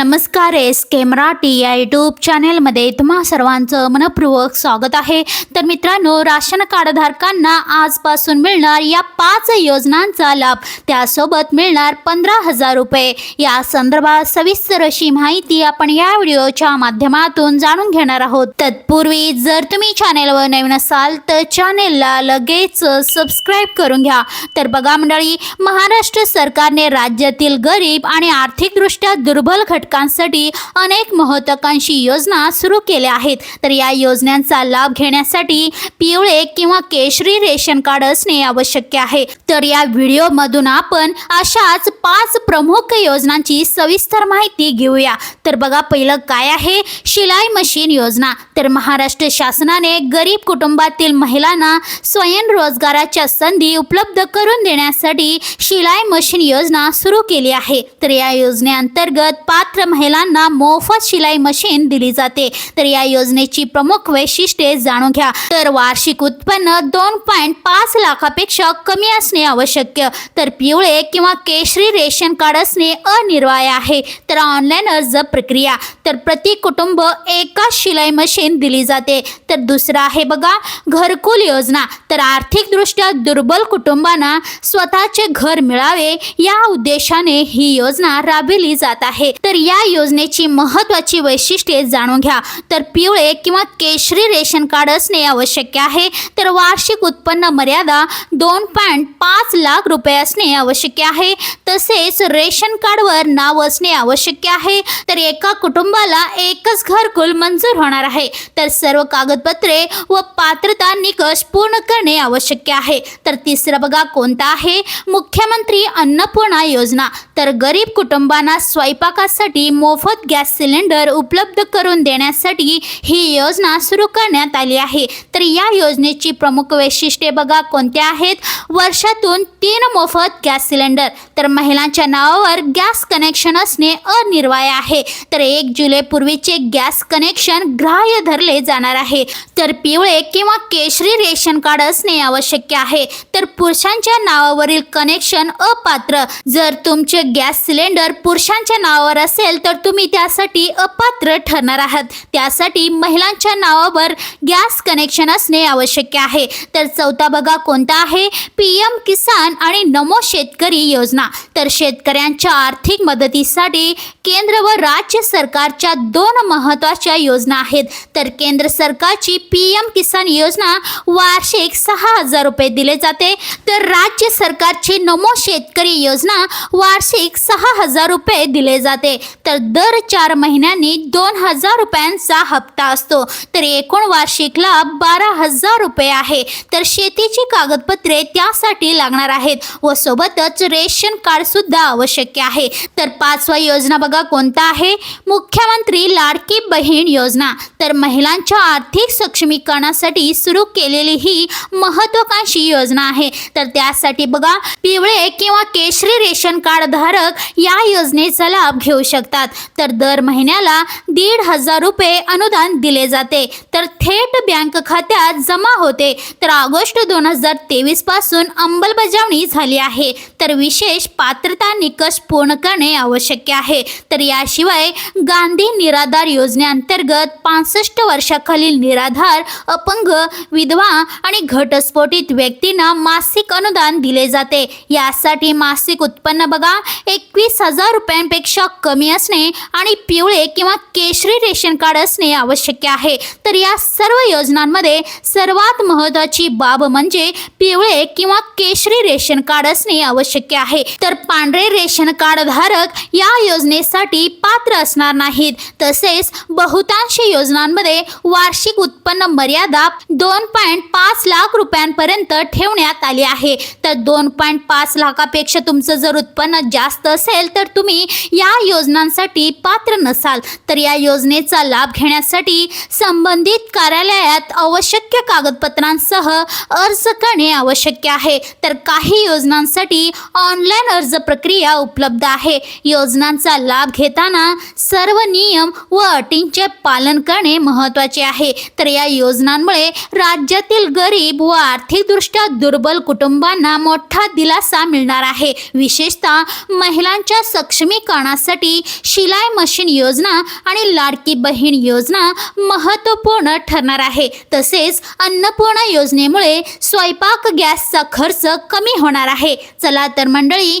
नमस्कार एस के मराठी या यूट्यूब चॅनेलमध्ये तुम्हा सर्वांचं मनपूर्वक स्वागत आहे. तर मित्रांनो राशन कार्डधारकांना आजपासून मिळणार या पाच योजनांचा लाभ. त्यासोबत मिळणार पंधरा हजार रुपये. या संदर्भात सविस्तर अशी माहिती आपण या व्हिडिओच्या माध्यमातून जाणून घेणार आहोत. तत्पूर्वी जर तुम्ही चॅनेलवर नवीन असाल तर चॅनेलला लगेच सबस्क्राईब करून घ्या. तर बघा मंडळी महाराष्ट्र सरकारने राज्यातील गरीब आणि आर्थिकदृष्ट्या दुर्बल नागरिकांसाठी अनेक महत्वाकांक्षी योजना सुरू केल्या आहेत. तर या योजनांचा लाभ घेण्यासाठी पिवळे किंवा केशरी रेशन कार्ड असणे आवश्यक आहे. तर या व्हिडिओमधून आपण अशाच पाच प्रमुख योजनांची सविस्तर माहिती घेऊया. तर बघा पहिलं काय आहे? शिलाई मशीन योजना. तर महाराष्ट्र शासनाने गरीब कुटुंबातील महिलांना स्वयंरोजगाराच्या संधी उपलब्ध करून देण्यासाठी शिलाई मशीन योजना सुरू केली आहे. तर या योजनेअंतर्गत पात्र महिलांना मोफत शिलाई मशीन दिली जाते. तर या योजनेची प्रमुख वैशिष्ट्ये जाणून घ्या. तर वार्षिक उत्पन्न दोन पॉईंट पाच लाखापेक्षा कमी असणे आवश्यक. तर पिवळे किंवा केशरी रेशन कार्ड असणे अनिर्वाय आहे. तर ऑनलाईन अर्ज प्रक्रिया. तर प्रति कुटुंब एकाच शिलाई मशीन दिली जाते. तर दुसरं आहे बघा घरकुल योजना. तर आर्थिकदृष्ट्या दुर्बल कुटुंबांना स्वतःचे घर मिळावे या उद्देशाने ही योजना राबविली जात आहे. तर या योजनेची महत्त्वाची वैशिष्ट्ये जाणून घ्या. तर पिवळे किंवा केशरी रेशन कार्ड असणे आवश्यक आहे. तर वार्षिक उत्पन्न मर्यादा दोन पॉईंट पाच लाख रुपये असणे आवश्यक आहे. तसेच रेशन कार्डवर नाव असणे आवश्यक आहे. तर एका कुटुंबाला एकच घरकुल मंजूर होणार आहे. तर सर्व कागदपत्रे व पात्रता निकष पूर्ण करणे आवश्यक आहे. तर तिसरं बघा कोणता आहे? मुख्यमंत्री अन्नपूर्णा योजना. तर गरीब कुटुंबांना स्वयंपाकासाठी मोफत गॅस सिलेंडर उपलब्ध करून देण्यासाठी ही योजना सुरू करण्यात आली आहे. तर या योजनेची प्रमुख वैशिष्ट्ये बघा कोणत्या आहेत? वर्षातून तीन मोफत गॅस सिलेंडर. तर महिलांच्या नावावर गॅस कनेक्शन असणे अनिर्वाय आहे. तर एक जुलै पूर्वीचे गॅस कनेक्शन ग्राह्य धरले जाणार आहे. तर पिवळे किंवा केशरी रेशन कार्ड असणे आवश्यक आहे. तर पुरुषांच्या नावावरील कनेक्शन अपात्र. जर तुमचे गॅस सिलेंडर पुरुषांच्या नावावर असेल तर तुम्ही त्यासाठी अपात्र ठरणार आहात. त्यासाठी महिलांच्या नावावर गॅस कनेक्शन असणे आवश्यक आहे. तर चौथा बघा कोणता आहे? पी एम किसान आणि नमो शेतकरी योजना. तर शेतकऱ्यांच्या आर्थिक मदतीसाठी केंद्र व राज्य सरकारच्या दोन महत्त्वाच्या योजना आहेत. तर केंद्र सरकारची पी एम किसान योजना वार्षिक सहा हजार रुपये दिले जाते. तर राज्य सरकारची नमो शेतकरी योजना वार्षिक सहा हजार रुपये दिले जाते. तर दर चार महिन्यांनी दोन हजार रुपयांचा हप्ता असतो. तर एकूण वार्षिक लाभ बारा हजार रुपये आहे. तर शेतीची कागदपत्रे त्यासाठी लागणार आहेत व सोबतच रेशन कार्ड सुद्धा आवश्यक आहे. तर पाचवा योजना बघा कोणता आहे? मुख्यमंत्री लाडकी बहीण योजना. तर महिलांच्या आर्थिक सक्षमीकरणासाठी सुरू केलेली ही महत्वाकांक्षी योजना आहे. तर त्यासाठी बघा पिवळे किंवा केशरी रेशन कार्ड धारक या योजनेचा लाभ घेऊ शकतात. तर दर महिन्याला दीड हजार रुपये अनुदान दिले जाते. तर थेट बँक खात्यात जमा होते. तर ऑगस्ट दोन हजार तेवीसपासून अंमलबजावणी झाली आहे. तर विशेष पात्रता निकष पूर्ण करणे आवश्यक आहे. तर याशिवाय गांधी निराधार योजनेअंतर्गत पासष्ट वर्षाखालील निराधार अपंग विधवा आणि घटस्फोटित व्यक्तींना मासिक अनुदान दिले जाते. यासाठी मासिक उत्पन्न बघा एकवीस हजार रुपयांपेक्षा कमी असणे आणि पिवळे किंवा केशरी रेशन कार्ड असणे आवश्यक आहे. तर या सर्व योजनांमध्ये सर्वात महत्त्वाची बाब म्हणजे पिवळे किंवा केशरी रेशन कार्ड असणे आवश्यक आहे. तर पांढरे रेशन कार्ड धारक या योजनेसाठी पात्र असणार नाहीत. तसेच बहुतांश योजनांमध्ये वार्षिक उत्पन्न मर्यादा दोन पॉईंट पाच लाख रुपयांपर्यंत ठेवण्यात आली आहे. तर दोन पॉईंट पाच लाखापेक्षा तुमचं जर उत्पन्न जास्त असेल तर तुम्ही या योजनांसाठी पात्र नसाल. तर या योजनेचा लाभ घेण्यासाठी संबंधित कार्यालयात आवश्यक कागदपत्रांसह अर्ज करणे आवश्यक आहे. तर काही योजनांसाठी ऑनलाईन अर्ज अर्ज प्रक्रिया उपलब्ध आहे. योजनांचा लाभ घेताना सर्व नियम व अटींचे पालन करणे महत्त्वाचे आहे. तर या योजनांमुळे राज्यातील गरीब व आर्थिकदृष्ट्या दुर्बल कुटुंबांना मोठा दिलासा मिळणार आहे. विशेषतः महिलांच्या सक्षमीकरणासाठी शिलाई मशीन योजना आणि लाडकी बहीण योजना महत्त्वपूर्ण ठरणार आहे. तसेच अन्नपूर्णा योजनेमुळे स्वयंपाक गॅसचा खर्च कमी होणार आहे. चला तर मंडळी